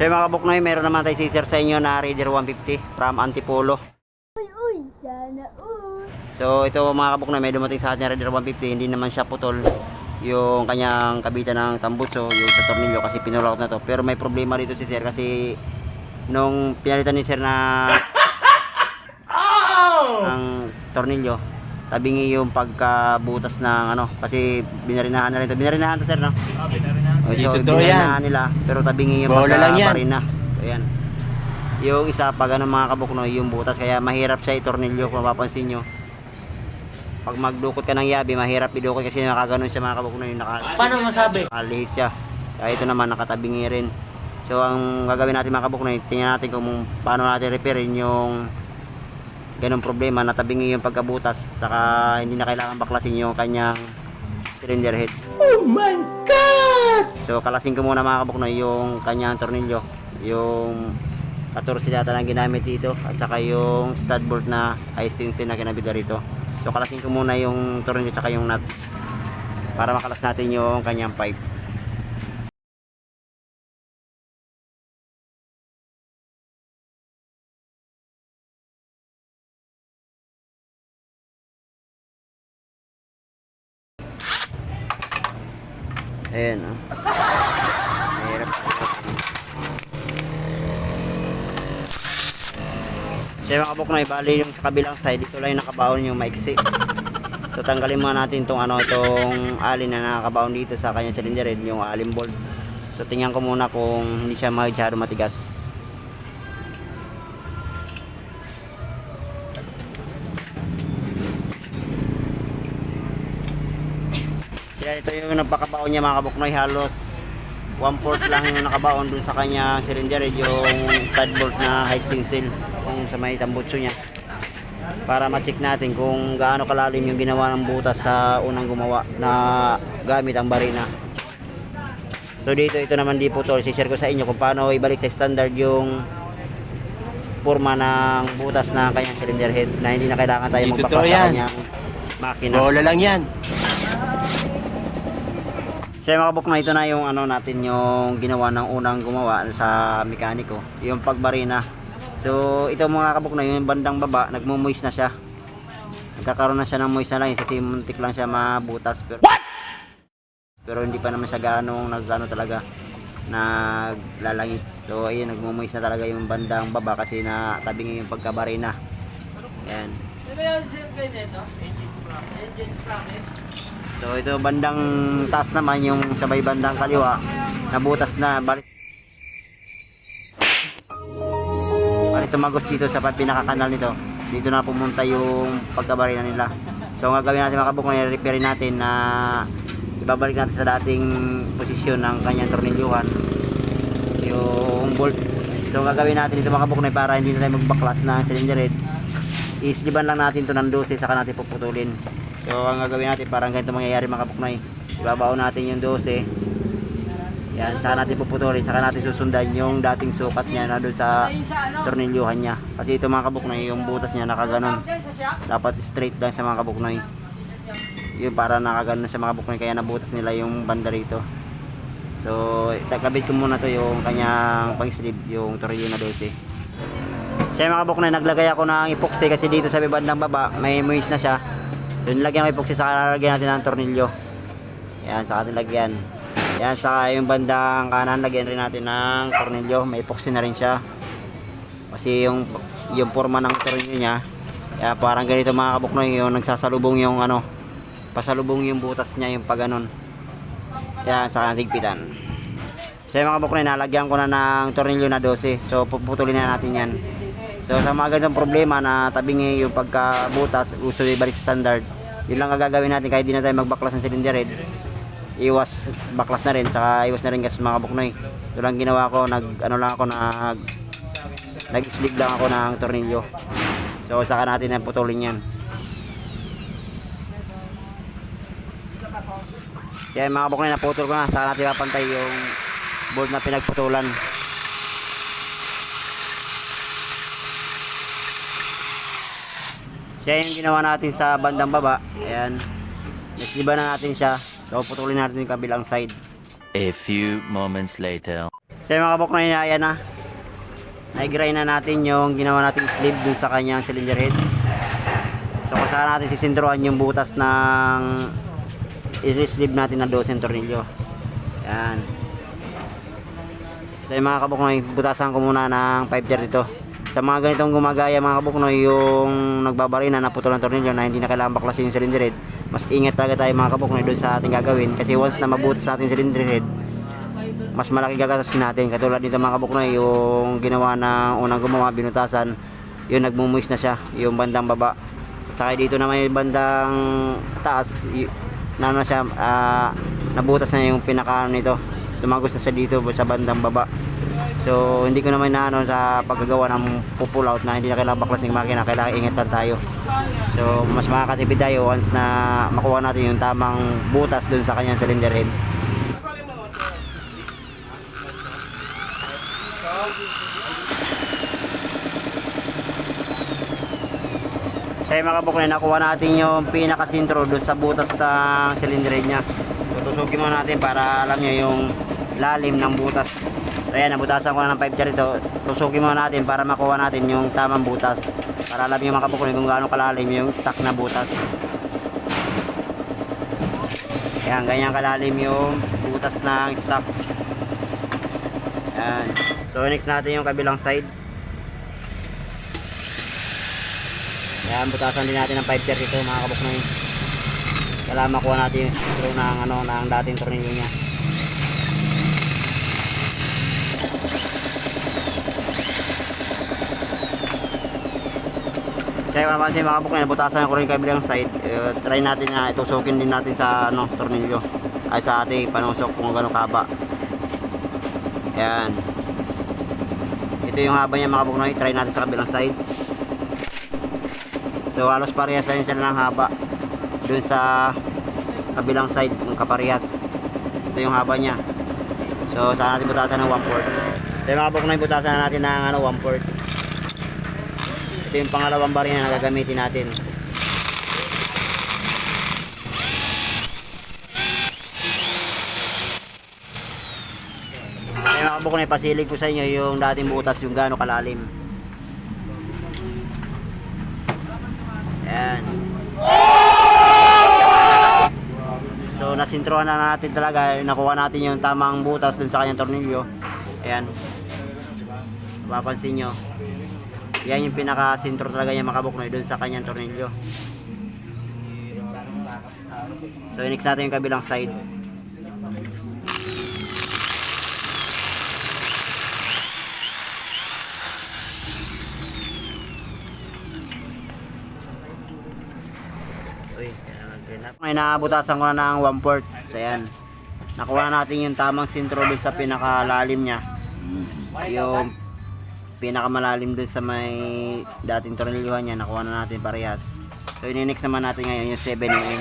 So yung mga kabuknoy, meron naman tayo sisir sa inyo na Raider 150 from Antipolo. Uy, uy, sana uy. So ito mga kabuknoy, may dumating sa atin Raider 150, hindi naman siya putol yung kanyang kabitan ng tambutso, yung sa tornilyo kasi pinulak na to. Pero may problema dito si sir kasi nung pinalitan ni sir na ang tornilyo, tabingi yung pagkabutas ng ano kasi binarinahan na rin to. Binarinahan to sir no? Oh, so, Totoo yan. binarinahan nila pero tabingi yung Bola lang yan. pagkabarina. So yan. Yung isa pag ano mga kabuknoy yung butas kaya mahirap siya itornilyo kung mapapansin nyo. Pag magdukot ka ng yabi, mahirap idukot kasi nakaganon siya mga kabuknoy. Naka, Paano masabi? Alis siya. Kaya ito naman nakatabingi rin. So ang gagawin natin mga kabuknoy, tingnan natin kung paano natin repairin yung ganong problema na tabingi yung pagkabutas saka hindi na kailangan baklasin yung kanyang cylinder head. Oh my God! So kalasin ko muna mga kabuknoy yung kanyang tornilyo, yung 14 yata na ginamit dito at saka yung stud bolt na high extension na kinabit rito. So kalasin ko muna yung tornilyo at saka yung nut para makalas natin yung kanyang pipe. Ayan oh. Mahirap. Siya mga kabuknoy, bali yung sa kabilang side, dito lang yung nakabaon yung maiksi. So tanggalin muna natin tong ano, itong alin na nakabaon dito sa kanyang cylinder yung alin bolt. So tingnan ko muna kung hindi siya masyado matigas. Kaya ito yung napakabaon niya mga kabuknoy. Halos one fourth lang yung nakabaon dun sa kanya cylinder head, yung stud bolt na high sting seal kung sa may tambutso niya. Para ma-check natin kung gaano kalalim yung ginawa ng butas sa unang gumawa na gamit ang barina. So dito ito naman di po to. Share ko sa inyo kung paano ibalik sa standard yung forma ng butas ng kanyang cylinder head na hindi na kailangan tayo Hindi magbaklas totoo sa yan. kanyang makina. Bola lang yan. So yung mga kabuk na ito na yung ano natin yung ginawa ng unang gumawa sa mekaniko, yung pagbarina. So ito mga kabuk na yung bandang baba, nagmo-moist na siya. Nagkakaroon na siya ng moist na lang kasi muntik lang siya mabutas pero pero hindi pa naman siya ganong nagano talaga naglalangis. So ayun nagmo-moist na talaga yung bandang baba kasi na tabingi yung pagkabarina. Ayan. So ito bandang taas naman yung sabay bandang kaliwa. Nabutas na balik. Balik tumagos dito sa pinakakanal nito. Dito na pumunta yung pagkabarina nila. So ang gagawin natin mga kabuk i-repair natin na ibabalik natin sa dating posisyon ng kanyang tornilyuhan. Yung bolt. So ang gagawin natin dito mga kabuk para hindi na tayo magbaklas ng cylinder head isliban lang natin to ng 12 saka natin puputulin so ang gagawin natin parang ganito mangyayari mga kabuknoy ibabaw natin yung 12 yan saka natin puputulin saka natin susundan yung dating sukat niya na doon sa tornilyuhan niya. Kasi ito mga kabuknoy yung butas niya nakaganon. Dapat straight lang sa mga kabuknoy yun para nakaganon siya mga kabuknoy kaya nabutas nila yung banda rito. So kakabit ko muna to yung kanyang pang sleeve yung tornilyo na 12 siya mga kabuk na naglagay ako ng epoxy kasi dito sa bandang baba may moist na siya. So nilagyan ko epoxy saka lalagyan natin ng tornilyo. Yan saka natin lagyan. Yan saka yung bandang kanan lagyan rin natin ng tornilyo. May epoxy na rin siya. Kasi yung yung forma ng tornilyo niya kaya parang ganito mga kabuk na yung nagsasalubong yung ano pasalubong yung butas niya yung pag ganon. Yan saka natin higpitan. So yung mga kabuk na nalagyan ko na ng tornilyo na 12. So puputulin na natin yan. So sa mga ganitong problema na tabingi yung pagkabutas, gusto ibalik sa standard. Yun lang ang gagawin natin kahit di na tayo magbaklas ng cylinder head. Iwas baklas na rin, saka iwas na rin gas mga buknoy. Ito lang ginawa ko, nag ano lang ako nag nag-sleeve lang ako ng tornilyo. So saka natin ang putulin yan. Kaya mga buknoy naputol ko na, saka natin papantay yung board na pinagputulan. Siya yung ginawa natin sa bandang baba. Ayan. Nasiba na natin siya. So putulin natin yung kabilang side. A few moments later. So yung mga kabok na yun, ayan na. Nai-grind na natin yung ginawa nating sleeve dun sa kanyang cylinder head. So saan natin sisindruhan yung butas ng i-sleeve natin na 12 tornilyo. Yan. So yung mga kabuknoy, butasan ko muna ng 532. Sa mga ganitong gumagaya mga kabuknoy, yung nagbabari na naputol ng tornilyo na hindi na kailangan baklasin yung cylinder head, mas ingat talaga tayo mga kabuknoy doon sa ating gagawin. Kasi once na mabutas sa ating cylinder head, mas malaki gagastasin natin. Katulad dito mga kabuknoy, yung ginawa na unang gumawa, binutasan, yung nagmumuis na siya, yung bandang baba. Saka dito naman yung bandang taas, y- na ano na siya, ah, nabutas na yung pinaka nito. Tumagos na siya dito sa bandang baba. So, hindi ko naman na ano sa paggagawa ng pull out na hindi na kailangan baklas ng makina, kailangan ingatan tayo. So, mas makakatipid tayo once na makuha natin yung tamang butas dun sa kanyang cylinder head. Kaya mga kabukli, nakuha natin yung pinakasintro doon sa butas ng cylinder head niya. Tutusukin muna natin para alam nyo yung lalim ng butas. So ayan, nabutasan ko na ng 5 jar ito. Tusukin muna natin para makuha natin yung tamang butas. Para alam nyo mga kabukli kung gaano kalalim yung stock na butas. Ayan, ganyan kalalim yung butas ng stock. Ayan. So next natin yung kabilang side. Ayan, butasan din natin ng 5 jar ito mga kabuknoy. Kailangan makuha natin yung screw ng, ano, ng dating tornilyo niya. Kaya naman mga kabuknoy, butasan ko rin yung kabilang side. Eh, try natin na itusukin din natin sa ano, tornilyo. Ay sa ating panusok kung gano'ng kaba. Ayan. Ito yung haba niya mga kabuknoy. Try natin sa kabilang side. So halos parehas lang sila ng haba dun sa kabilang side ng kaparehas. Ito yung haba niya. So saan natin butasan ng 1 port. So yung mga buknoy butasan na natin ng ano 1 port. Ito yung pangalawang bari na gagamitin natin. Ay mga buknoy pasilig ko sa inyo yung dating butas yung gaano kalalim. Ayan. So nasintrohan na natin talaga, nakuha natin yung tamang butas dun sa kanyang tornilyo. Ayan. Mapapansin nyo. Yan yung pinaka-sintro talaga niya makabuknoy dun sa kanyang tornilyo. So next natin yung kabilang side. May naabutasan ko na ng 1 port. So yan. Nakuha na natin yung tamang sintro dun sa pinakalalim niya. Yung pinakamalalim dun sa may dating tornilyohan niya. Nakuha na natin parehas. So ininix naman natin ngayon yung 7 mm.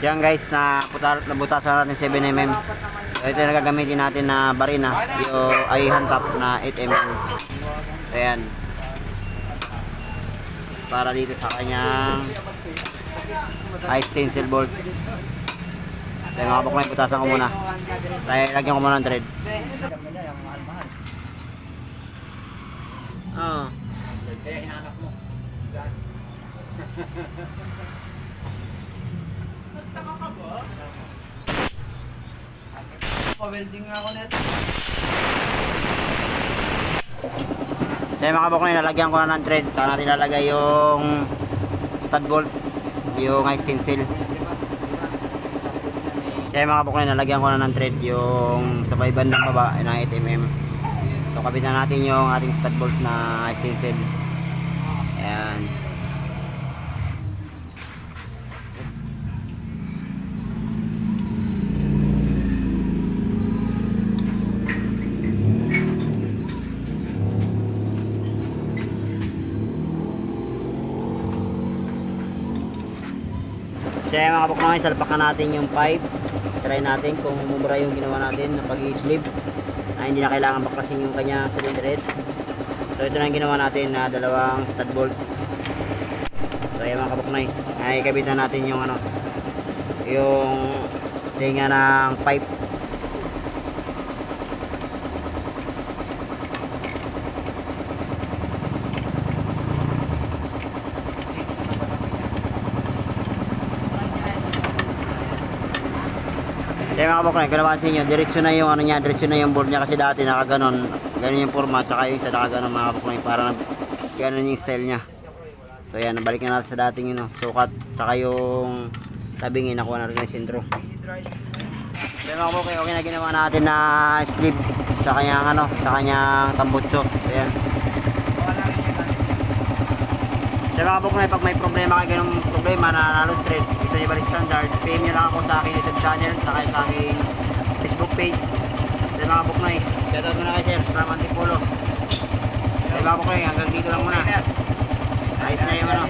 Yan guys, na putar, nabutasan natin 7mm. Ito yung nagagamitin natin na barina, yung ay hand top na 8mm. Ayan. Para dito sa kanyang high stencil bolt. Ito yung mga bukmay, butasan ko muna. Tayo, lagyan ko muna ng thread. Oo. Pa-welding nga ako neto. So yung mga bukmay, nalagyan ko na ng thread. Saka natin lalagay yung stud bolt, yung stencil. Kaya mga bukay, nalagyan ko na ng thread yung sa may bandang baba ng 8mm. So kabit na natin yung ating stud bolt na stencil. Ayan. So yan mga kapok namin, salpak na natin yung pipe. Try natin kung mumura yung ginawa natin na pag-sleeve. Na hindi na kailangan baklasin yung kanya cylinder head. So ito na yung ginawa natin na dalawang stud bolt. So yan mga kapok ay kabitan natin yung ano, yung tinga ng pipe. Kaya mga kapok kung napansin nyo, diretso na yung ano niya, diretso na yung board niya kasi dati nakaganon, ganun yung format, tsaka yung isa nakaganon mga kapok parang ganun yung style niya. So yan, nabalik na natin sa dating yun, no, sukat, tsaka yung tabingi, nakuha na rin yung sintro. Kaya mga kapok, okay na ginawa natin na sleeve sa kanyang ano, sa kanyang tambutso. So yan. Kaya mga kapok pag may problema kayo ganung problema na nalo straight, gusto niyo balik standard, PM nyo lang ako sa aking YouTube channel, saka sa aking Facebook page. Kaya mga kapok na shoutout muna kay Sir, from Antipolo. Kaya mga kapok hanggang dito lang muna. Ayos na yung ano,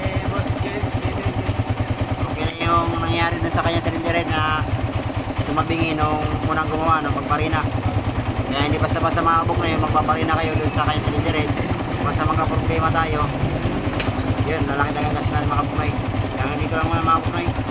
okay na yung nangyari dun sa kanya cylinder head na tumabingi nung unang gumawa ng pagparina. Kaya hindi basta-basta mga kapok na yung magpaparina kayo dun sa kanya cylinder head. Basta magka-problema tayo, yun, lalaki talaga natin mga kapumay. Kaya dito lang muna mga kapumay.